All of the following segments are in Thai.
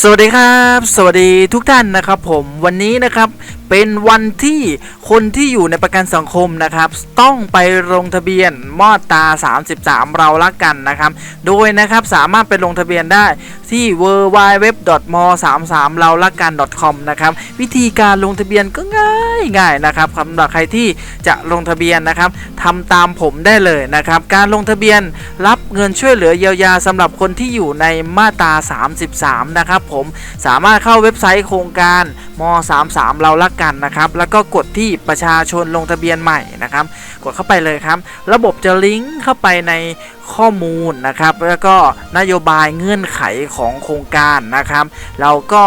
สวัสดีครับ สวัสดีทุกท่านนะครับผมวันนี้นะครับ เป็นวันที่คนที่อยู่ในประกันสังคมนะครับ ต้องไปลงทะเบียนมอดตา33 เรารักกันนะครับ โดยนะครับสามารถไปลงทะเบียนได้ที่ w w w m 3 3เรารักกัน .com นะครับวิธีการลงทะเบียนก็ง่ายง่ายนะครับสำหรับใครที่จะลงทะเบียนนะครับทำตามผมได้เลยนะครับ การลงทะเบียนรับเงินช่วยเหลือเยียวยาสำหรับคนที่อยู่ในมาตรา 33 นะครับผมสามารถเข้าเว็บไซต์โครงการ ม 33 เรารักกันนะครับแล้วก็กดที่ประชาชนลงทะเบียนใหม่นะครับ กดเข้าไปเลยครับ ระบบจะลิงก์เข้าไปในข้อมูลนะครับ แล้วก็นโยบายเงื่อนไขของโครงการนะครับ เราก็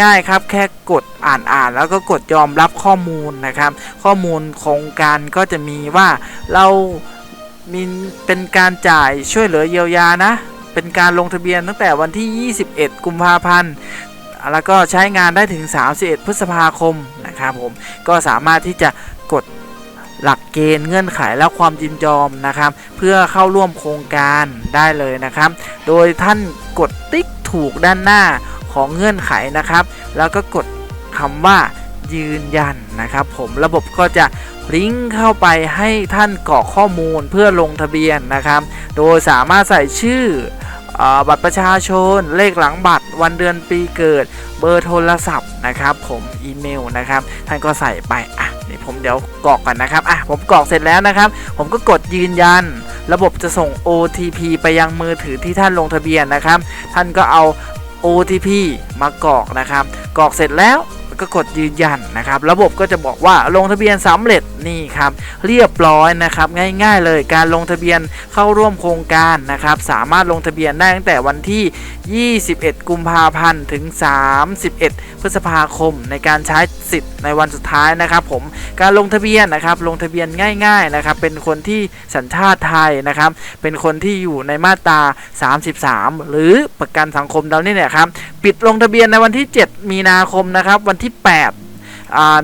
ง่ายๆครับแค่กดอ่านอ่านแล้วก็กดยอมรับข้อมูลนะครับ ข้อมูลโครงการก็จะมีว่าเรามีเป็นการจ่ายช่วยเหลือเยียวยานะเป็นการลงทะเบียนตั้งแต่วันที่ 21 กุมภาพันธ์ แล้วก็ใช้งานได้ถึง 31 พฤษภาคมนะครับผมก็สามารถที่จะกดหลักเกณฑ์เงื่อนไขและความยินยอมนะครับ เพื่อเข้าร่วมโครงการได้เลยนะครับ โดยท่านกดติ๊กถูกด้านหน้าของเงื่อนไขนะครับ แล้วก็กดคำว่ายืนยันนะครับ ผมระบบก็จะลิงก์เข้าไปให้ท่านกรอกข้อมูลเพื่อลงทะเบียนนะครับ โดยสามารถใส่ชื่อเออ บัตรประชาชน เลขหลังบัตร วันเดือนปีเกิด เบอร์โทรศัพท์นะครับ ผมอีเมลนะครับ ท่านก็ใส่ไปอะนี่ผมเดี๋ยวกรอกก่อนนะครับอะผมกรอกเสร็จแล้วนะครับ ผมก็กดยืนยัน ระบบจะส่ง OTP ไปยังมือถือที่ท่านลงทะเบียนนะครับ ท่านก็เอา OTP มากรอกนะครับ กรอกเสร็จแล้ว ก็กดยืนยันนะครับ ระบบก็จะบอกว่าลงทะเบียนสำเร็จนี่ครับ เรียบร้อยนะครับ ง่ายๆเลยการลงทะเบียนเข้าร่วมโครงการนะครับ สามารถลงทะเบียนได้ตั้งแต่วันที่ 21 กุมภาพันธ์ถึง 31 พฤษภาคมในการใช้ สิทธิ์ในวันสุดท้ายนะครับผมการลงทะเบียนนะครับลงทะเบียนง่าย ๆนะครับ เป็นคนที่สัญชาติไทยนะครับ เป็นคนที่อยู่ในมาตรา 33 หรือประกันสังคมเรานี่เนี่ยครับปิดลงทะเบียนในวันที่ 7 มีนาคมนะครับวันที่ 8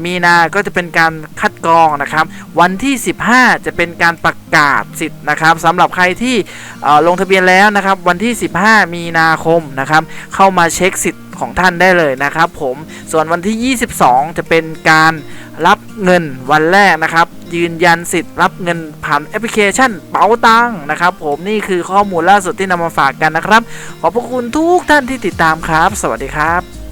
มีนา ก็จะเป็นการคัดกรองนะครับ วันที่ 15 จะเป็นการประกาศสิทธิ์นะครับสำหรับใครที่ลงทะเบียนแล้วนะครับ วันที่ 15 มีนาคมนะครับ เข้ามาเช็คสิทธิ์ ของท่านได้เลยนะครับผมส่วนวันที่ 22 จะเป็นการรับเงินวันแรกนะครับ ยืนยันสิทธิ์รับเงินผ่านแอปพลิเคชันเป๋าตังนะครับ ผมนี่คือข้อมูลล่าสุดที่นำมาฝากกันนะครับ ขอบพระคุณทุกท่านที่ติดตามครับ สวัสดีครับ